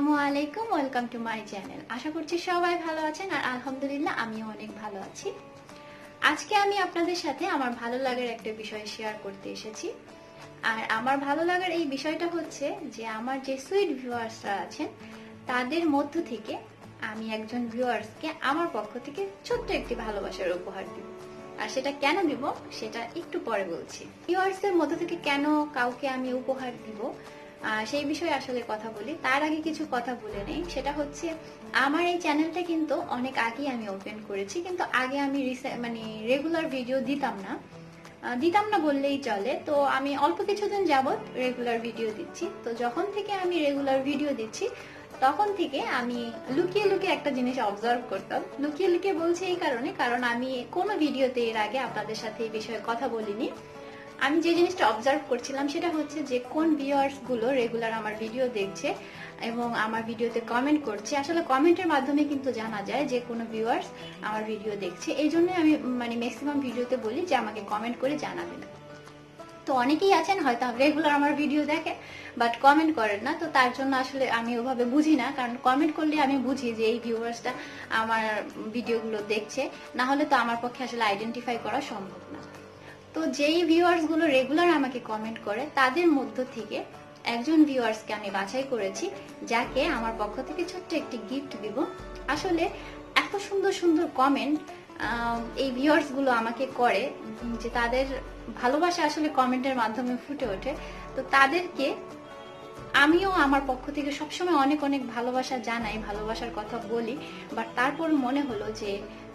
আসসালামু আলাইকুম welcome to my channel আশা করছি সবাই ভালো আছেন আর আলহামদুলিল্লাহ আমিও অনেক ভালো আছি। আজকে আমি আপনাদের সাথে আমার ভালো লাগার একটা বিষয় শেয়ার করতে এসেছি। আর আমার ভালো লাগার এই বিষয়টা হচ্ছে যে, আমার যে সুইট ভিউয়ার্সরা আছেন, তাদের মধ্য থেকে আমি একজন ভিউয়ার্সকে আমার পক্ষ থেকে ছোট্ট একটি ভালোবাসার উপহার দিব। আর সেটা কেন দিব, সেটা একটু পরে বলছি। ভিউয়ার্সদের মধ্য থেকে কেন কাউকে আমি উপহার দিব সেই বিষয়ে আসলে কথা বলি। তার আগে কিছু কথা বলে নেই। সেটা হচ্ছে, আমার এই চ্যানেলটা কিন্তু অনেক আগেই আমি ওপেন করেছি, কিন্তু আগে আমি মানে রেগুলার ভিডিও দিতাম না। দিতাম না বললেই চলে। তো আমি অল্প কিছুদিন যাবত রেগুলার ভিডিও দিচ্ছি। তো যখন থেকে আমি রেগুলার ভিডিও দিচ্ছি, তখন থেকে আমি লুকিয়ে লুকিয়ে একটা জিনিস অবজার্ভ করতাম। লুকিয়ে লুকিয়ে বলছি এই কারণে, কারণ আমি কোনো ভিডিওতে এর আগে আপনাদের সাথে এই বিষয়ে কথা বলিনি। আমি যে জিনিসটা অবজার্ভ করছিলাম সেটা হচ্ছে যে কোন ভিউয়ার্সগুলো রেগুলার আমার ভিডিও দেখছে এবং আমার ভিডিওতে কমেন্ট করছে। আসলে কমেন্টের মাধ্যমে কিন্তু জানা যায় যে কোনো ভিউয়ার্স আমার ভিডিও দেখছে। এই জন্য আমি মানে ম্যাক্সিমাম ভিডিওতে বলি যে আমাকে কমেন্ট করে জানাবেন। তো অনেকেই আছেন হয়তো রেগুলার আমার ভিডিও দেখে বাট কমেন্ট করেন না। তো তার জন্য আসলে আমি ওভাবে বুঝি না। কারণ কমেন্ট করলে আমি বুঝি যে এই ভিউয়ার্সটা আমার ভিডিওগুলো দেখছে। না হলে তো আমার পক্ষে আসলে আইডেন্টিফাই করা সম্ভব না। তো যেই ভিউয়ার্সগুলো রেগুলার আমাকে কমেন্ট করে, তাদের মধ্য থেকে একজন ভিউয়ার্সকে আমি বাছাই করেছি, যাকে আমার পক্ষ থেকে ছোট্ট একটি গিফট দিব। আসলে এত সুন্দর সুন্দর কমেন্ট এই ভিউয়ার্সগুলো আমাকে করে যে তাদের ভালোবাসা আসলে কমেন্টের মাধ্যমে ফুটে ওঠে। তো তাদেরকে আমিও আমার পক্ষ থেকে সবসময় অনেক অনেক ভালোবাসা জানাই, ভালোবাসার কথা বলি বাট তারপর মনে হলো যে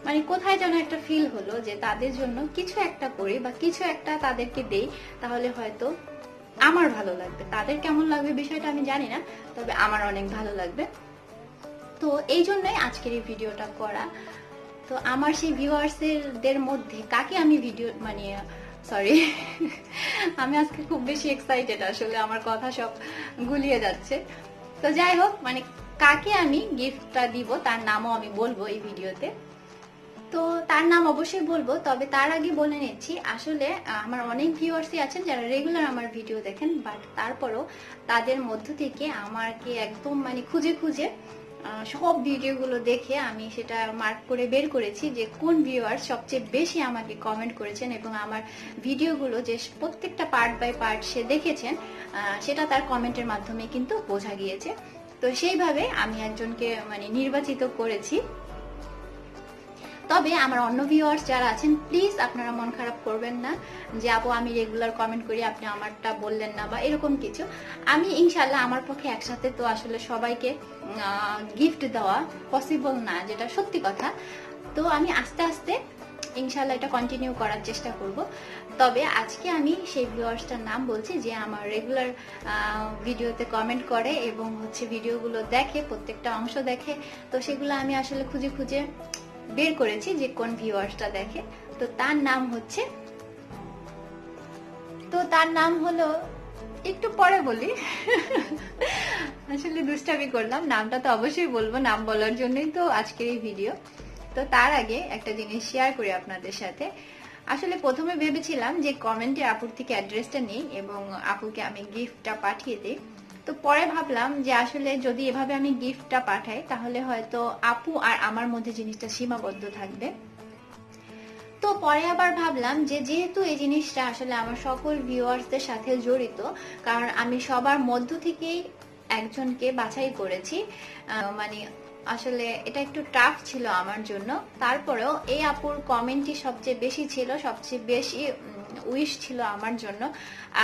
মানে কোথায় যেন একটা ফিল হলো যে তাদের জন্য কিছু একটা করি বা কিছু একটা তাদেরকে দেই, তাহলে হয়তো আমার ভালো লাগবে। তাদের কেমন লাগবে বিষয়টা আমি জানি না, তবে আমার অনেক ভালো লাগবে। তো এই জন্যই আজকের এই ভিডিওটা করা। তো আমার সেই ভিউয়ার্সদের মধ্যে কাকে আমি ভিডিও মানে সরি আমি আজকে খুব বেশি এক্সাইটেড আসলে আমার কথা সব গুলিয়ে যাচ্ছে। তো যাই হোক মানে কাকে আমি গিফটটা দিব তার নামও আমি বলব এই ভিডিওতে। তো তার নাম অবশ্যই বলব, তবে তার আগে বলে নিচ্ছি, আসলে আমার অনেক ভিউয়ার্সই আছেন যারা রেগুলার আমার ভিডিও দেখেন বাট তারপরও তাদের মধ্য থেকে আমাকে একদম মানে খুঁজে খুঁজে সব ভিডিওগুলো দেখে আমি সেটা মার্ক করে বের করেছি যে কোন ভিউয়ার সবচেয়ে বেশি আমাকে কমেন্ট করেছেন এবং আমার ভিডিওগুলো যে প্রত্যেকটা পার্ট বাই পার্ট সে দেখেছেন সেটা তার কমেন্টের মাধ্যমে কিন্তু বোঝা গিয়েছে। তো সেইভাবে আমি একজনকে মানে নির্বাচিত করেছি। তবে আমার অন্য ভিউয়ার্স যারা আছেন প্লিজ আপনারা মন খারাপ করবেন না যে, আপু, আমি রেগুলার কমেন্ট করি, আপনি আমারটা বললেন না, বা এরকম কিছু। আমি ইনশাল্লাহ আমার পক্ষে একসাথে তো আসলে সবাইকে গিফট দেওয়া পসিবল না, যেটা সত্যি কথা। তো আমি আস্তে আস্তে ইনশাল্লাহ এটা কন্টিনিউ করার চেষ্টা করব। তবে আজকে আমি সেই ভিউয়ার্সটার নাম বলছি যে, আমার রেগুলার ভিডিওতে কমেন্ট করে এবং হচ্ছে ভিডিওগুলো দেখে, প্রত্যেকটা অংশ দেখে। তো সেগুলো আমি আসলে খুঁজে খুঁজে বের করেছি যে কোন ভিউয়ার্সটা দেখে। তো তার নাম হচ্ছে তো তার নাম হলো একটু পরে বলি। আসলে দুষ্টামি করলাম, নামটা তো অবশ্যই বলব, নাম বলার জন্যই তো আজকের এই ভিডিও তো তার আগে একটা জিনিস শেয়ার করি আপনাদের সাথে। আসলে প্রথমে ভেবেছিলাম যে কমেন্টে আপুর থেকে অ্যাড্রেসটা নেই এবং আপুকে আমি গিফটটা পাঠিয়ে দিই। তো পরে ভাবলাম যে আসলে যদি এভাবে আমি গিফটটা পাঠাই, তাহলে হয়তো আপু আর আমার মধ্যে জিনিসটা সীমাবদ্ধ থাকবে। তো পরে আবার ভাবলাম যে যেহেতু এই জিনিসটা আসলে আমার সকল ভিউয়ার্সদের সাথে জড়িত, কারণ আমি সবার মধ্য থেকেই একজনকে বাছাই করেছি মানে আসলে এটা একটু টাফ ছিল আমার জন্য। তারপরেও এই আপুর কমেন্টই সবচেয়ে বেশি ছিল, সবচেয়ে বেশি উইশ ছিল আমার জন্য।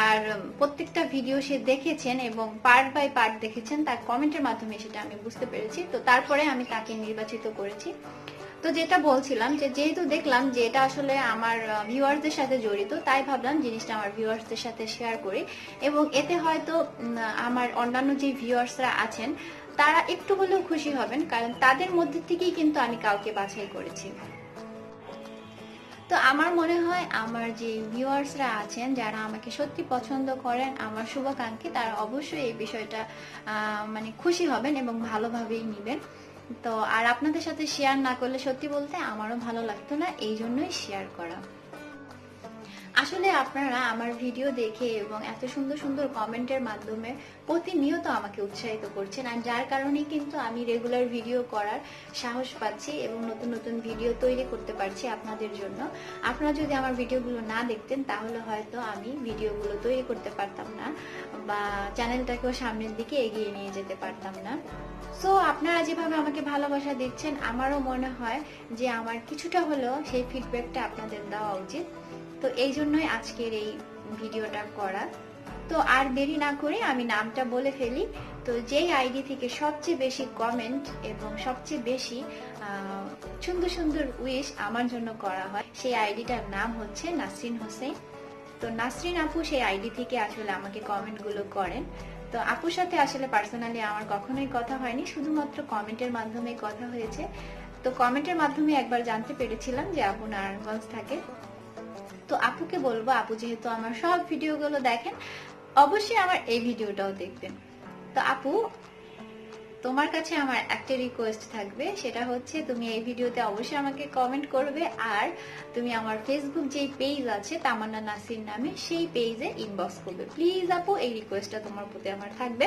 আর প্রত্যেকটা ভিডিও সে দেখেছেন এবং পার্ট বাই পার্ট দেখেছেন, তার কমেন্টের মাধ্যমে সেটা আমি বুঝতে পেরেছি। তো তারপরে আমি তাকে নির্বাচিত করেছি। তো যেটা বলছিলাম যে, যেহেতু দেখলাম যে এটা আসলে আমার ভিউয়ার্সদের সাথে জড়িত, তাই ভাবলাম জিনিসটা আমার ভিউয়ার্সদের সাথে শেয়ার করি। এবং এতে হয়তো আমার অন্যান্য যে ভিউয়ার্সরা আছেন, তারা একটু হলেও খুশি হবেন, কারণ তাদের মধ্যে থেকেই কিন্তু আমি কাউকে বাছাই করেছি। তো আমার মনে হয় আমার যে ভিউয়ার্সরা আছেন, যারা আমাকে সত্যি পছন্দ করেন, আমার শুভাকাঙ্ক্ষী, তারা অবশ্যই এই বিষয়টা মানে খুশি হবেন এবং ভালোভাবেই নেবেন। তো আর আপনাদের সাথে শেয়ার না করলে সত্যি বলতে আমারও ভালো লাগতো না, এই জন্যই শেয়ার করা। আসলে আপনারা আমার ভিডিও দেখে এবং এত সুন্দর সুন্দর কমেন্টের মাধ্যমে প্রতিনিয়ত আমাকে উৎসাহিত করছেন আর যার কারণে কিন্তু আমি রেগুলার ভিডিও করার সাহস পাচ্ছি এবং নতুন নতুন ভিডিও তৈরি করতে পারছি আপনাদের জন্য। আপনারা যদি আমার ভিডিওগুলো না দেখতেন, তাহলে হয়তো আমি ভিডিওগুলো তৈরি করতে পারতাম না বা চ্যানেলটাকেও সামনের দিকে এগিয়ে নিয়ে যেতে পারতাম না। সো আপনারা যেভাবে আমাকে ভালোবাসা দিচ্ছেন, আমারও মনে হয় যে আমার কিছুটা হলেও সেই ফিডব্যাকটা আপনাদের দেওয়া উচিত। তো এই জন্যই আজকের এই ভিডিওটা করা। তো আর দেরি না করে আমি নামটা বলে ফেলি। তো যেই আইডি থেকে সবচেয়ে বেশি কমেন্ট এবং সবচেয়ে বেশি সুন্দর সুন্দর উইশ আমার জন্য করা হয়, সেই আইডিটার নাম হচ্ছে নাসরিন হোসেন। তো নাসরিন আপু সেই আইডি থেকে আসলে আমাকে কমেন্টগুলো করেন। তো আপুর সাথে আসলে পার্সোনালি আমার কখনোই কথা হয়নি, শুধুমাত্র কমেন্টের মাধ্যমে কথা হয়েছে। তো কমেন্টের মাধ্যমে একবার জানতে পেরেছিলাম যে আপু নারায়ণগঞ্জ থাকে। তো আপুকে বলব, আপু যেহেতু আমার সব ভিডিওগুলো দেখেন অবশ্যই আমার এই ভিডিওটাও দেখবেন। তো আপু, তোমার কাছে আমার একটা রিকোয়েস্ট থাকবে, সেটা হচ্ছে তুমি এই ভিডিওতে অবশ্যই আমাকে কমেন্ট করবে আর তুমি আমার ফেসবুক যেই পেজ আছে, তামান্না নাসির নামে সেই পেজে ইনবক্স করবে। প্লিজ আপু, এই রিকোয়েস্টটা তোমার প্রতি আমার থাকবে।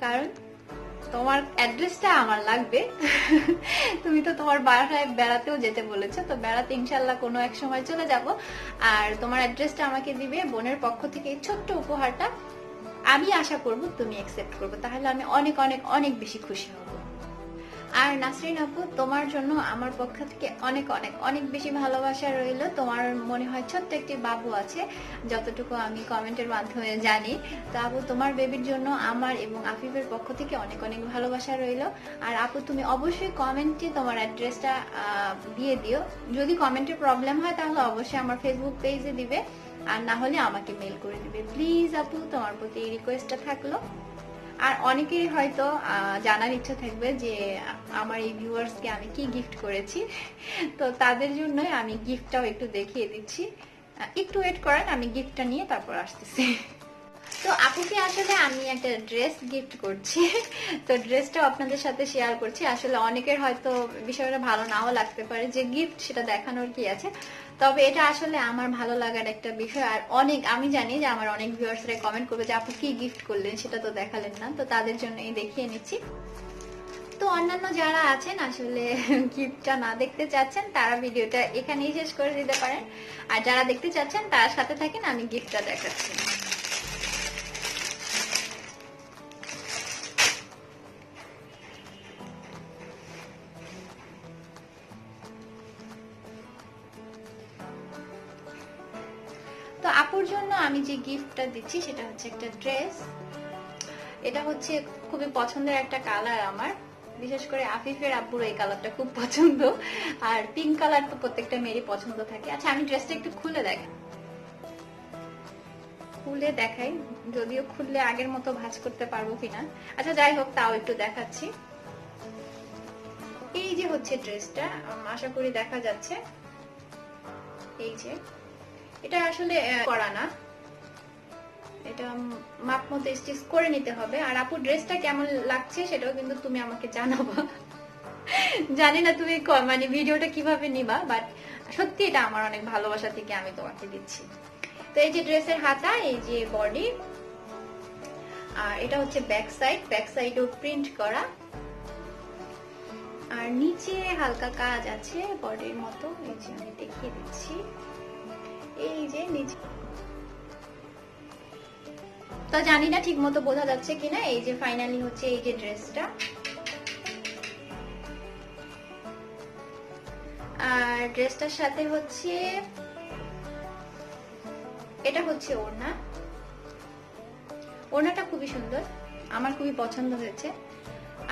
কারণ তোমার অ্যাড্রেসটা আমার লাগবে। তুমি তো তোমার বাসায় বেড়াতেও যেতে বলেছ, তো বেড়াতে ইনশাল্লাহ কোনো এক সময় চলে যাব। আর তোমার অ্যাড্রেসটা আমাকে দিবে বোনের পক্ষ থেকে ছোট্ট উপহারটা। আমি আশা করব তুমি অ্যাকসেপ্ট করব, তাহলে আমি অনেক অনেক অনেক বেশি খুশি হব। আর নাসরিন আপু, তোমার জন্য আমার পক্ষ থেকে অনেক অনেক অনেক বেশি ভালোবাসা রইল। তোমার মনে হয় ছোট্ট একটি বাবু আছে, যতটুকু আমি কমেন্টের মাধ্যমে জানি। তো আপু, তোমার বেবির জন্য আমার এবং আফিফের পক্ষ থেকে অনেক অনেক ভালোবাসা রইল। আর আপু, তুমি অবশ্যই কমেন্টে তোমার অ্যাড্রেসটা দিয়ে দিও। যদি কমেন্টের প্রবলেম হয়, তাহলে অবশ্যই আমার ফেসবুক পেজে দিবে। আর না হলে আমাকে মেল করে দিবে। প্লিজ আপু, তোমার প্রতি এই রিকোয়েস্টটা থাকল। আর অনেকেই হয়তো জানার ইচ্ছা থাকবে যে, আমার এই ভিউয়ার্সকে আমি কি গিফট করেছি? তো তাদের জন্যই আমি গিফটটাও একটু দেখিয়ে দিচ্ছি। একটু ওয়েট করেন, আমি গিফটটা নিয়ে তারপর আসতেছি। তো আপুকে আসলে আমি একটা ড্রেস গিফট করছি? তো ড্রেসটাও আপনাদের সাথে শেয়ার করছি। আসলে অনেকের হয়তো বিষয়টা ভালো নাও লাগতে পারে। যে গিফট সেটা দেখানোর কি আছে? তবে এটা আসলে আমার ভালো লাগার একটা বিষয়। আর অনেক, আমি জানি যে আমার অনেক ভিউয়ার্সরা কমেন্ট করবে যে, আপু কি গিফট করলেন? সেটা তো দেখালেন না। তো তাদের জন্য এই দেখিয়ে নিচ্ছি। তো অন্যান্য যারা আছেন, আসলে গিফটটা না দেখতে চাচ্ছেন, তারা ভিডিওটা এখানেই শেষ করে দিতে পারেন। আর যারা দেখতে চাচ্ছেন, তার সাথে থাকেন, আমি গিফটটা দেখাচ্ছি। আপুর জন্য আমি যে গিফটটা দিচ্ছি সেটা হচ্ছে একটা ড্রেস এটা হচ্ছে খুবই পছন্দের একটা কালার আমার। বিশেষ করে আফিফের আব্বুর এই কালারটা খুব পছন্দ। আর পিঙ্ক কালার তো প্রত্যেকটা মেয়েরই পছন্দ থাকে। আচ্ছা আমি ড্রেসটা একটু খুলে দেখ খুলে দেখাই, যদিও খুললে আগের মতো ভাঁজ করতে পারব কিনা। আচ্ছা যাই হোক, তাও একটু দেখাচ্ছি। এই যে হচ্ছে ড্রেসটা আশা করি দেখা যাচ্ছে। এই যে। এটা আসলে করা না। এটা মাপ মতো স্টিচ করে নিতে হবে। আর আপু ড্রেসটা কেমন লাগছে সেটাও কিন্তু তুমি আমাকে জানাবা। জানি না তুমি মানে ভিডিওটা কীভাবে নিবা বাট সত্যি এটা আমার অনেক ভালোবাসা থেকে আমি তোমাকে দিচ্ছি। তো এই যে ড্রেসের হাতা, এই যে বডি আর এটা হচ্ছে ব্যাক সাইড ব্যাক সাইডও প্রিন্ট করা। আর নিচে হালকা কাজ আছে বডির মতো, এই যে আমি দেখিয়ে দিচ্ছি। এই যে নিচে। তো জানি না ঠিক মতো বোঝা যাচ্ছে কিনা, এই যে ফাইনালি হচ্ছে এই যে ড্রেসটা আর ড্রেসটার সাথে হচ্ছে, এটা হচ্ছে ওড়না। ওড়নাটা খুবই সুন্দর, আমার খুবই পছন্দ হয়েছে।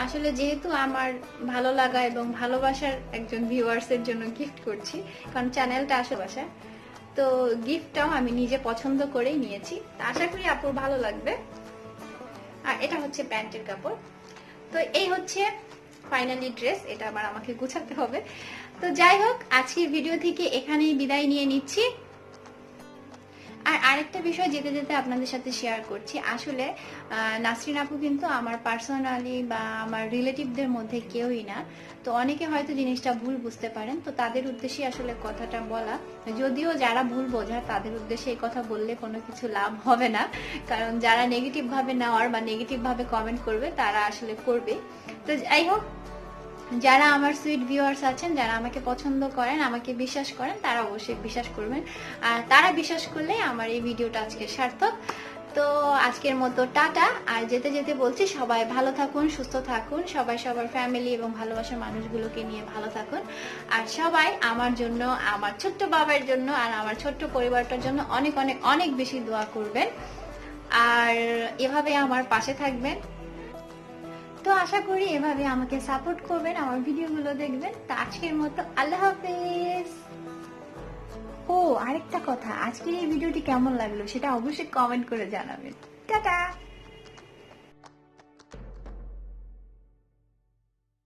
আসলে যেহেতু আমার ভালো লাগা এবং ভালোবাসার একজন ভিউয়ার্স জন্য গিফট করছি, কারণ চ্যানেলটা আসলে বাসা তো গিফটটাও আমি নিজে পছন্দ করেই নিয়েছি। আশা করি আপুর ভালো লাগবে। আর এটা হচ্ছে প্যান্টের কাপড়। তো এই হচ্ছে ফাইনালি ড্রেস, এটা আবার আমাকে গুছাতে হবে। তো যাই হোক, আজকের ভিডিও থেকে এখানেই বিদায় নিয়ে নিচ্ছি। আর আরেকটা বিষয় যেতে যেতে আপনাদের সাথে শেয়ার করছি। আসলে নাসরিন আপু কিন্তু আমার পার্সোনালি বা আমার রিলেটিভদের মধ্যে কেউই না। তো অনেকে হয়তো জিনিসটা ভুল বুঝতে পারেন। তো তাদের উদ্দেশ্যে আসলে কথাটা বলা। যদিও যারা ভুল বোঝার তাদের উদ্দেশ্যে এই কথা বললে কোনো কিছু লাভ হবে না। কারণ যারা নেগেটিভ ভাবে নেওয়ার বা নেগেটিভ ভাবে কমেন্ট করবে, তারা আসলে করবে। তো যাই হোক যারা আমার সুইট ভিউয়ার্স আছেন, যারা আমাকে পছন্দ করেন, আমাকে বিশ্বাস করেন, তারা অবশ্যই বিশ্বাস করবেন। আর তারা বিশ্বাস করলে আমার এই ভিডিওটা আজকে সার্থক। তো আজকের মতো টাটা। আর যেতে যেতে বলছি, সবাই ভালো থাকুন, সুস্থ থাকুন, সবাই সবার ফ্যামিলি এবং ভালোবাসার মানুষগুলোকে নিয়ে ভালো থাকুন। আর সবাই আমার জন্য, আমার ছোট্ট বাবার জন্য আর আমার ছোট্ট পরিবারটার জন্য অনেক অনেক অনেক বেশি দোয়া করবেন। আর এভাবে আমার পাশে থাকবেন। তো আশা করি এভাবে আমাকে সাপোর্ট করবেন, আমার ভিডিওগুলো দেখবেন। তো আজকের মতো আল্লাহ হাফেজ। ও, আরেকটা কথা, আজকের এই ভিডিওটি কেমন লাগল সেটা অবশ্যই কমেন্ট করে জানাবেন। টাটা!